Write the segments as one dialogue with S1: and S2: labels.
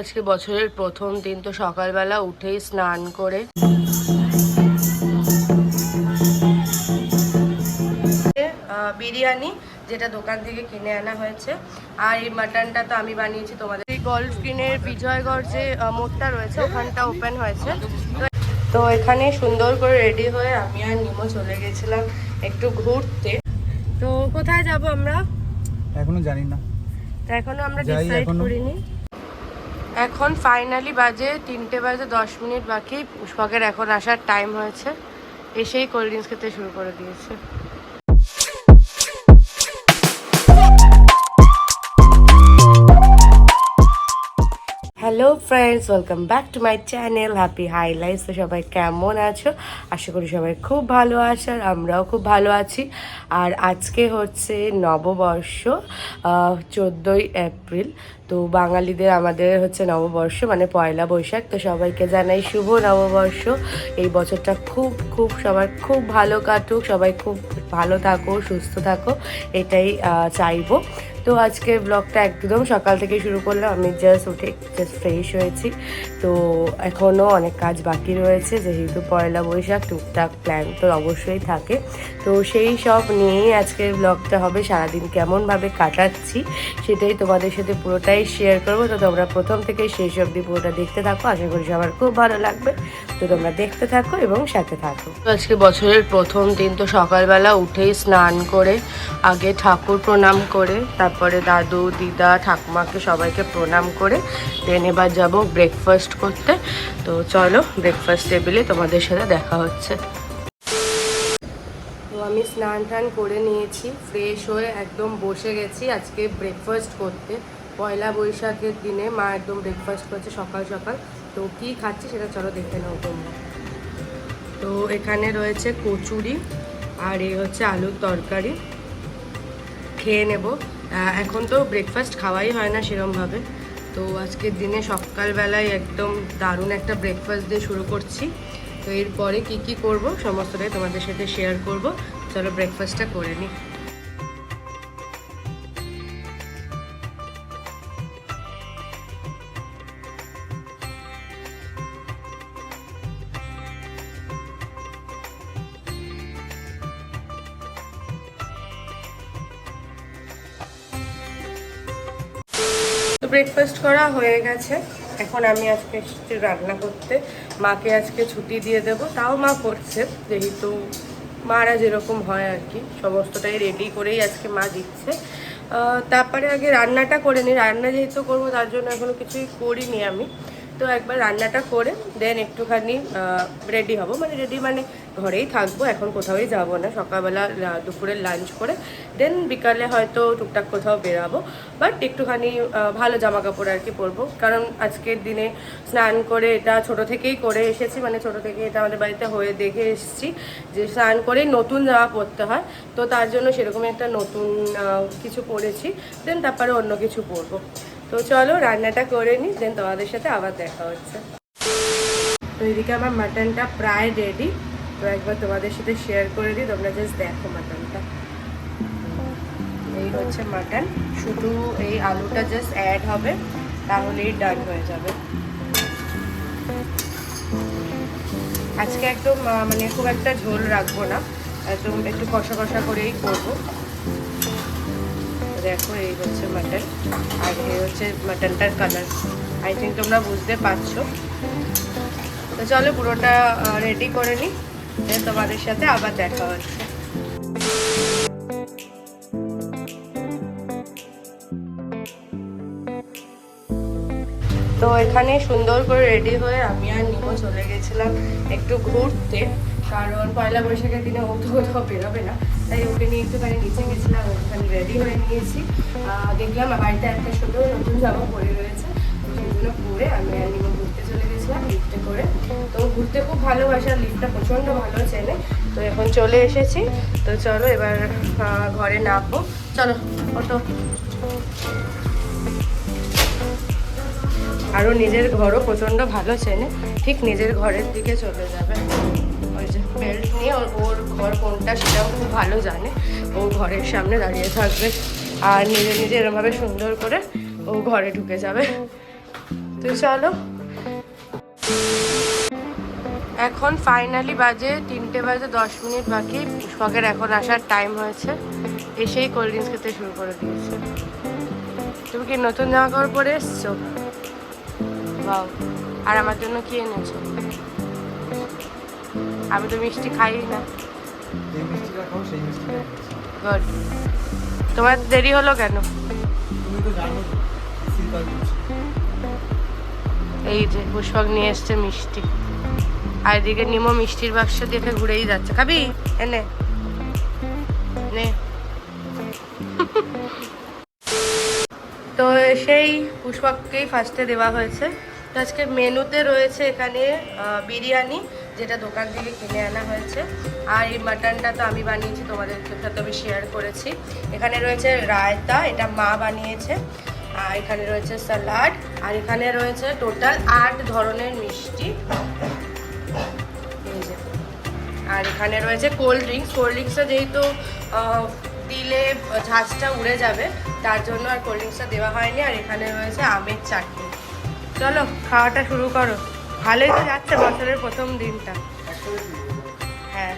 S1: আজকে বছরের প্রথম দিন তো সকালবেলা উঠেই স্নান করে বিরিয়ানি যেটা দোকান থেকে কিনে আনা হয়েছে। আর এই মাটনটা তো আমি বানিয়েছি তোমাদের। এই গল্ফ গ্রিনের বিজয়গড় যে মোড়টা রয়েছে ওখানটা ওপেন হয়েছে। তো এখানে সুন্দর করে রেডি হয়ে আমি আর নিমো চলে গেছিলাম একটু ঘুরতে। তো কোথায় যাব আমরা?
S2: এখনও জানি না।
S1: তো এখনও আমরা ডিসাইড করিনি। এখন ফাইনালি বাজে তিনটে বাজে দশ মিনিট বাকি। পুষ্পকের এখন আসার টাইম হয়েছে। এসেই কোল্ড ড্রিঙ্কস খেতে শুরু করে দিয়েছে। Hello friends welcome back to my channel happy highlights তো সবাই কেমন আছো? আশা করি সবাই খুব ভালো আছে আর আমরাও খুব ভালো আছি। আর আজকে হচ্ছে নববর্ষ চোদ্দোই এপ্রিল। তো বাঙালিদের আমাদের হচ্ছে নববর্ষ মানে পয়লা বৈশাখ। তো সবাইকে জানাই শুভ নববর্ষ। এই বছরটা খুব খুব, সবার খুব ভালো কাটুক। সবাই খুব ভালো থাকো, সুস্থ থাকো। এটাই চাইব। তো আজকে ব্লগটা একদম সকাল থেকে শুরু করলাম। আমি জাস্ট উঠে জাস্ট ফ্রেশ হয়েছি। তো এখনও অনেক কাজ বাকি রয়েছে, যেহেতু পয়লা বৈশাখ, টুকটাক প্ল্যান তো অবশ্যই থাকে। তো সেই সব নিয়েই আজকের ব্লগটা হবে। সারাদিন কেমনভাবে কাটাচ্ছি সেটাই তোমাদের সাথে পুরোটাই শেয়ার করব। তো তোমরা প্রথম থেকে শেষ অবধি পুরোটা দেখতে থাকো। আশা করি সবার খুব ভালো লাগবে। তো তোমরা দেখতে থাকো এবং সাথে থাকো। আজকে বছরের প্রথম দিন, তো সকালবেলা উঠেই স্নান করে, আগে ঠাকুর প্রণাম করে, তারপরে দাদু, দিদা, ঠাকুমাকে সবাইকে প্রণাম করে দেন এবার যাব ব্রেকফাস্ট করতে। তো চলো ব্রেকফাস্ট টেবিলে তোমাদের সাথে দেখা হচ্ছে। তো আমি স্নান টান করে নিয়েছি ফ্রেশ হয়ে একদম বসে গেছি আজকে ব্রেকফাস্ট করতে। পয়লা বৈশাখের দিনে মা একদম ব্রেকফাস্ট করছে সকাল সকাল। তো কি খাচ্ছি সেটা চলো দেখে নাও তোমরা। তো এখানে রয়েছে কচুরি আর এই হচ্ছে আলুর তরকারি। খেয়ে নেব। এখন তো ব্রেকফাস্ট খাওয়াই হয় না সেরমভাবে। তো আজকের দিনে সকালবেলায় একদম দারুণ একটা ব্রেকফাস্ট দিয়ে শুরু করছি। তো এরপরে কী কী করব, সমস্তটাই তোমাদের সাথে শেয়ার করব। চলো ব্রেকফাস্টটা করে নিই। ব্রেকফাস্ট করা হয়ে গেছে। এখন আমি আজকে এসেছি রান্না করতে। মাকে আজকে ছুটি দিয়ে দেব। তাও মা করছে, যেহেতু মারা যেরকম হয় আর কি, সমস্তটাই রেডি করেই আজকে মা দিচ্ছে। তারপরে আগে রান্নাটা করে নিই রান্না যেহেতু করব, তার জন্য এখনও কিছুই করিনি আমি। তো একবার রান্নাটা করে দেন একটুখানি রেডি হব। মানে রেডি মানে ঘরেই থাকব, এখন কোথাওই যাব না। সকালবেলা দুপুরের লাঞ্চ করে দেন বিকালে হয়তো টুকটাক কোথাও বেরাবো। বাট একটুখানি ভালো জামা কাপড় আর কি পরবো। কারণ আজকের দিনে স্নান করে এটা ছোট থেকেই করে এসেছি। মানে ছোট থেকে এটা আমাদের বাড়িতে হয়ে দেখে এসেছি যে স্নান করেই নতুন জামা পরতে হয়। তো তার জন্য সেরকমই একটা নতুন কিছু পরেছি। দেন তারপরে অন্য কিছু পরবো। তো চলো রান্নাটা করে নিই দেন তোমাদের সাথে আবার দেখা হচ্ছে। তো এদিকে আমার মাটনটা প্রায় রেডি তো একবার তোমাদের সাথে শেয়ার করে দিই, তোমরা জাস্ট দেখো মাটনটা এই হচ্ছে মাটন শুধু এই আলুটা জাস্ট অ্যাড হবে, তাহলেই ডান হয়ে যাবে। আজকে একদম মানে খুব একটা ঝোল রাখব না। একদম একটু কষা কষা করেই করব। দেখো এই হচ্ছে মাটন আর এই হচ্ছে মাটনটার কালার আই থিঙ্ক তোমরা বুঝতে পারছ। তো চলো পুরোটা রেডি করে নিই তোমাদের সাথে আবার দেখা হচ্ছে। তো এখানে সুন্দর করে রেডি হয়ে আমি আর নিমো চলে গেছিলাম একটু ঘুরতে। কারণ পয়লা বৈশাখের দিনে ও তো কোথাও বেরোবে না। তাই ওকে নিয়ে একটুখানি নিচে গেছিলাম, ওখানে রেডি হয়ে নিয়েছি। দেখলাম বাড়িতে একটা সুন্দর নতুন জামা পরে রয়েছে। সেগুলো পরে আমি আর ঘুরতে চলে গেছিলাম লিফটে করে। তো ঘুরতে খুব ভালোবাসে আর লিফটটা প্রচণ্ড ভালো চেনে। তো এখন চলে এসেছি। তো চলো এবার ঘরে নামবো। চলো অটো আরও নিজের ঘরও প্রচণ্ড ভালো চেনে। ঠিক নিজের ঘরের দিকে চলে যাবে। বেল্ট নিয়ে ওর ওর ঘর কোনটা সেটাও খুব ভালো জানে। ও ঘরের সামনে দাঁড়িয়ে থাকবে। আর নিজে নিজে এরমভাবে সুন্দর করে ও ঘরে ঢুকে যাবে। তো চলো। এখন ফাইনালি বাজে তিনটে বাজে দশ মিনিট বাকি। পুষ্পকের এখন আসার টাইম হয়েছে। এসেই কোল্ড ড্রিঙ্কস খেতে শুরু করে দিয়েছে। তুমি কি নতুন জামা কাপড় পরে এসছো? বাও আর আমার জন্য কি এনেছো? আমি তো মিষ্টি খাই না। গুড। তোমার দেরি হলো কেন? এই যে পুষ্পক নিয়ে এসছে মিষ্টি। আর এদিকে নিমো মিষ্টির বাক্স দেখে ঘুরেই যাচ্ছে। খাবি? এনে নে। তো সেই পুষ্পককেই ফার্স্টে দেওয়া হয়েছে। তো আজকে মেনুতে রয়েছে এখানে বিরিয়ানি যেটা দোকান থেকে কিনে আনা হয়েছে। আর এই মাটনটা তো আমি বানিয়েছি তোমাদের সাথে আমি শেয়ার করেছি। এখানে রয়েছে রায়তা, এটা মা বানিয়েছে। আর এখানে রয়েছে স্যালাড আর এখানে রয়েছে টোটাল আট ধরনের মিষ্টি। আর এখানে রয়েছে কোল্ড ড্রিঙ্কস কোল্ড ড্রিঙ্কসটা যেহেতু দিলে ঝাঁজটা উড়ে যাবে, তার জন্য আর কোল্ড ড্রিঙ্কসটা দেওয়া হয়নি। আর এখানে রয়েছে আমের চাটনি। চলো, খাওয়াটা শুরু করো। ভালোই তো যাচ্ছে বছরের প্রথম দিনটা। হ্যাঁ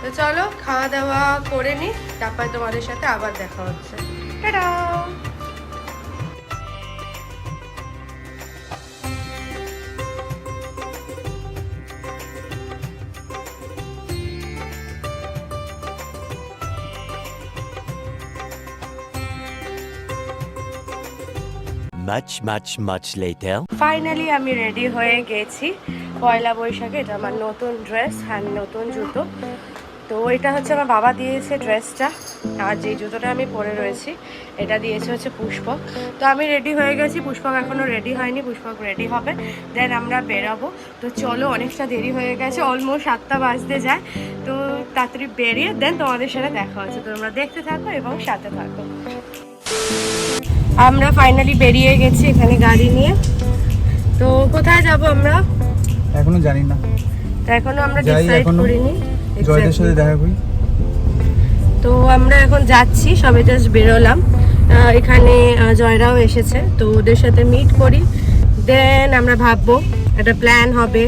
S1: তো চলো খাওয়া দাওয়া করে নি, তারপর তোমাদের সাথে আবার দেখা হচ্ছে। Tata!
S3: Much, much, much later.
S1: Finally আমি রেডি হয়ে গেছি। পয়লা বৈশাখে এটা আমার নতুন ড্রেস হ্যান্ড নতুন জুতো। তো এটা হচ্ছে আমার বাবা দিয়েছে ড্রেসটা আর যে জুতোটা আমি পরে রয়েছি এটা দিয়েছে হচ্ছে পুষ্পক তো আমি রেডি হয়ে গেছি। পুষ্পক এখনও রেডি হয়নি পুষ্পক রেডি হবে। দেন আমরা বেরাবো। তো চলো অনেকটা দেরি হয়ে গেছে অলমোস্ট সাতটা বাজতে যায়। তো তাড়াতাড়ি বেরিয়ে দেন তোমাদের সাথে দেখা হচ্ছে। তোমরা দেখতে থাকো এবং সাথে থাকো। আমরা ফাইনালি বেরিয়ে গেছি এখানে গাড়ি নিয়ে। তো কোথায় যাব আমরা?
S2: এখনও জানি না।
S1: তো এখনও আমরা ডিসাইড করিনি।
S2: জয়দের সাথে দেখা করি।
S1: তো আমরা এখন যাচ্ছি সবে জাস্ট বেরোলাম। এখানে জয়রাও এসেছে তো ওদের সাথে মিট করি। দেন আমরা ভাববো একটা প্ল্যান হবে।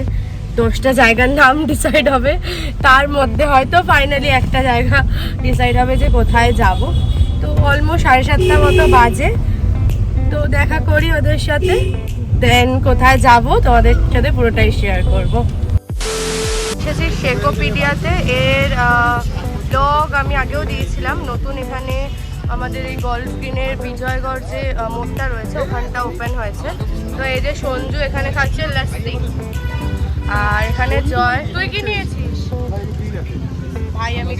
S1: দশটা জায়গার নাম ডিসাইড হবে। তার মধ্যে হয়তো ফাইনালি একটা জায়গা ডিসাইড হবে যে কোথায় যাব। তো অলমোস্ট সাড়ে সাতটা মতো বাজে। তো দেখা করি ওদের সাথে। দেন কোথায় যাব তোমাদের সাথে পুরোটাই শেয়ার করব। এসেছি শেকোপিডিয়াতে। এর ব্লগ আমি আগেও দিয়েছিলাম। নতুন এখানে আমাদের এই গল্ফ গ্রিনের বিজয়গড় যে মোড়টা রয়েছে ওখানটা ওপেন হয়েছে। তো এই যে সঞ্জু এখানে খাচ্ছে লাস্সি আর এখানে জয়। তুই কি নিয়েছিস? ভাই আমি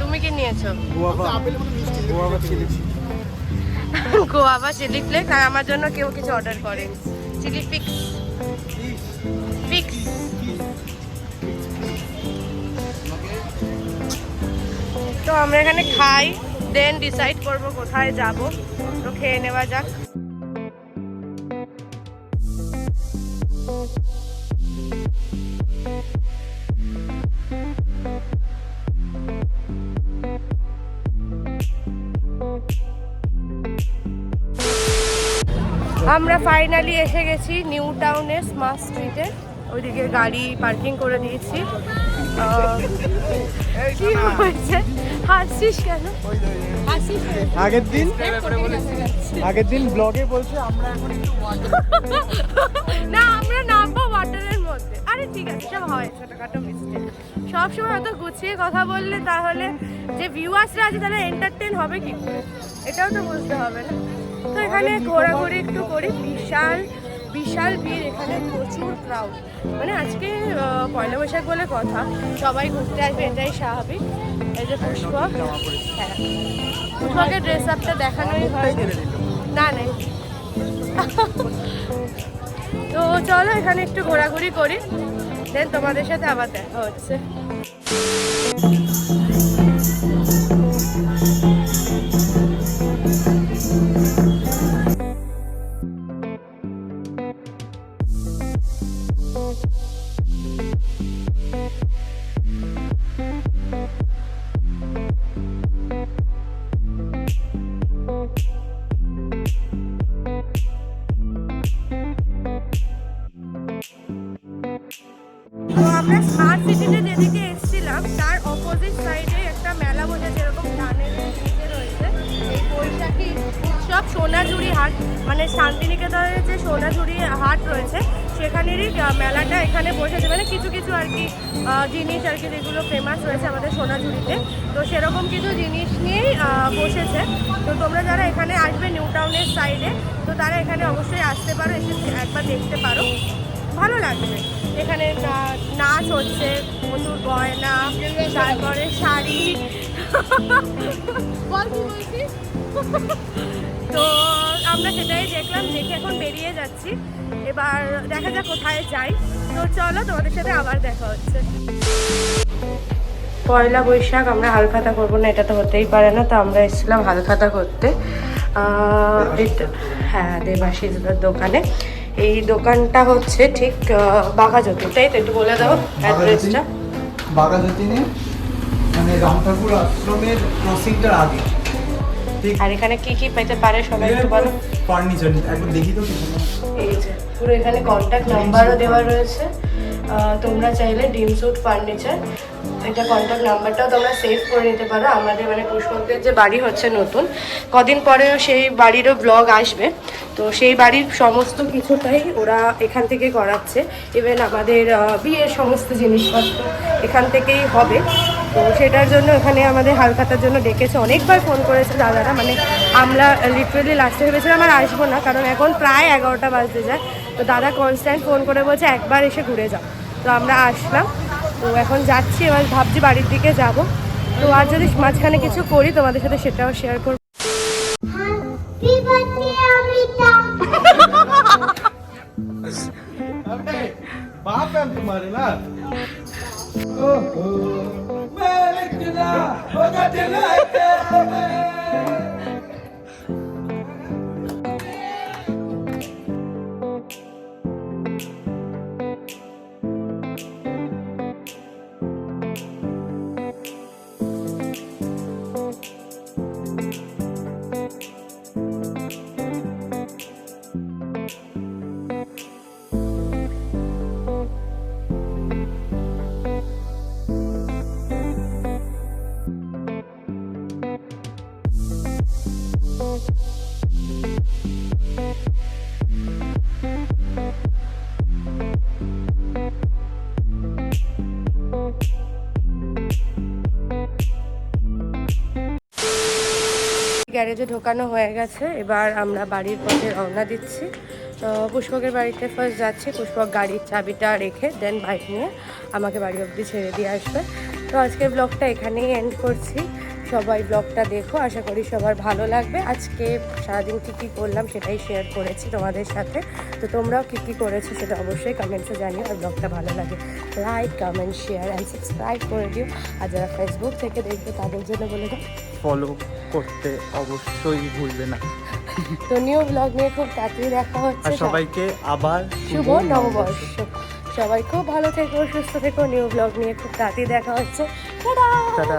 S1: তুমি কি নিয়েছো?
S2: গোয়াবা চিলি
S1: ফ্লেক্স আর আমার জন্য কেউ কিছু অর্ডার করে। চিলি ফিক্স ফিক্স তো আমরা এখানে খাই দেন ডিসাইড করব কোথায় যাব। তো খেয়ে নেওয়া যাক। আমরা ফাইনালি এসে গেছি নিউ টাউনের স্মার্ট স্ট্রিটে ওইদিকে গাড়ি পার্কিং করে দিয়েছি। কি হয়েছে? হাসছিস কেন?
S2: আগের দিন আগের দিন ব্লগে বলছে আমরা এখন
S1: না আমরা নামবো ওয়াটারের মধ্যে। আরে ঠিক আছে সব হয় ছোটখাটো মিস্টেক সবসময় অত গুছিয়ে কথা বললে তাহলে যে ভিউয়ার্সরা আছে তারা এন্টারটেন হবে কি? এটাও তো বুঝতে হবে না। তো এখানে ঘোরাঘুরি একটু করি। বিশাল বিশাল ভিড় এখানে প্রচুর ক্রাউড মানে আজকে পয়লা বৈশাখ বলে কথা। সবাই ঘুরতে আসবে এটাই স্বাভাবিক। এই যে পুষ্প হ্যাঁ। পুষ্পকে ড্রেস আপটা দেখানোই হয়। না না। তো চলো এখানে একটু ঘোরাঘুরি করি। দেন তোমাদের সাথে আবার দেখা হচ্ছে। হাট মানে শান্তিনিকেতনের যে সোনাঝুরি হাট রয়েছে সেখানেরই মেলাটা এখানে বসেছে। মানে কিছু কিছু আর কি জিনিস আর কি যেগুলো ফেমাস রয়েছে আমাদের সোনাঝুরিতে। তো সেরকম কিছু জিনিস নিয়েই বসেছে। তো তোমরা যারা এখানে আসবে নিউ টাউনের সাইডে তো তারা এখানে অবশ্যই আসতে পারো এসে একবার দেখতে পারো। ভালো লাগবে। এখানে নাচ হচ্ছে প্রচুর গয়না তারপরে শাড়ি? তো আমরা সেটাই দেখলাম দেখে এখন বেরিয়ে যাচ্ছি। এবার দেখা যাক কোথায় যাই। তো চলো তোমাদের সাথে আবার দেখা হচ্ছে। পয়লা বৈশাখ আমরা হালখাতা করব না এটা তো হতেই পারে না। তো আমরা এসেছিলাম হালখাতা করতে। হ্যাঁ দেবাশিসদার দোকানে। এই দোকানটা হচ্ছে ঠিক বাঘাযতীন তাই তো? একটু বলে দাও অ্যাড্রেসটা
S2: বাগাযতীনে মানে রামঠাকুর আশ্রমের ক্রসিংটার আগে।
S1: আর এখানে কি কি পেতে পারে সবাই একটু বলো।
S2: ফার্নিচার একবার দেখি তো।
S1: এই যে পুরো এখানে কন্ট্যাক্ট নাম্বারও দেওয়া রয়েছে। তোমরা চাইলে ডিম স্যুট ফার্নিচার এটা কন্ট্যাক্ট নাম্বারটাও তোমরা সেভ করে নিতে পারো। আমাদের মানে পুষ্পকদের যে বাড়ি হচ্ছে নতুন কদিন পরেও সেই বাড়িরও ব্লগ আসবে। তো সেই বাড়ির সমস্ত কিছুটাই ওরা এখান থেকে করাচ্ছে। ইভেন আমাদের বিয়ের সমস্ত জিনিসপত্র এখান থেকেই হবে। তো সেটার জন্য এখানে আমাদের হালখাতার জন্য ডেকেছে অনেকবার ফোন করেছে দাদারা মানে আমরা লিটারেলি লাস্টে ভেবেছিলাম আর আসবো না কারণ এখন প্রায় এগারোটা বাজতে যায় তো দাদা কনস্ট্যান্ট ফোন করে বলছে একবার এসে ঘুরে যাও তো আমরা আসলাম তো এখন যাচ্ছি এবার ভাবছি বাড়ির দিকে যাব তো আর যদি মাঝখানে কিছু করি তোমাদের সাথে সেটাও শেয়ার করবো
S4: Happy birthday, Amrita.
S2: बाप है तुम्हारे ना ओहो मैं तेरा Denied
S1: গ্যারেজে ঢোকানো হয়ে গেছে। এবার আমরা বাড়ির পথে রওনা দিচ্ছি। তো পুষ্পকের বাড়িতে ফার্স্ট যাচ্ছি, পুষ্পক গাড়ির চাবিটা রেখে দেন বাইক নিয়ে আমাকে বাড়ি অবধি ছেড়ে দিয়ে আসবে। তো আজকের ব্লগটা এখানেই এন্ড করছি। সবাই ব্লগটা দেখো, আশা করি সবার ভালো লাগবে। আজকে সারাদিন কী কী করলাম সেটাই শেয়ার করেছি তোমাদের সাথে। তো তোমরাও কী কী করেছ সেটা অবশ্যই কমেন্টসে জানিও, আর ব্লগটা ভালো লাগে like comment share and subscribe করে দিও। আর যারা ফেসবুক থেকে দেখবে তাদের জন্য বলে দাও।
S2: ফলো করতে অবশ্যই ভুলবে না।
S1: তো নিউ ব্লগ নিয়ে খুব তাড়াতাড়ি দেখা হচ্ছে আর
S2: সবাইকে আবার
S1: শুভ নববর্ষ। সবাই খুব ভালো থেকো সুস্থ থেকো নিউ ব্লগ নিয়ে খুব তাড়াতাড়ি দেখা হচ্ছে। Tata
S2: tata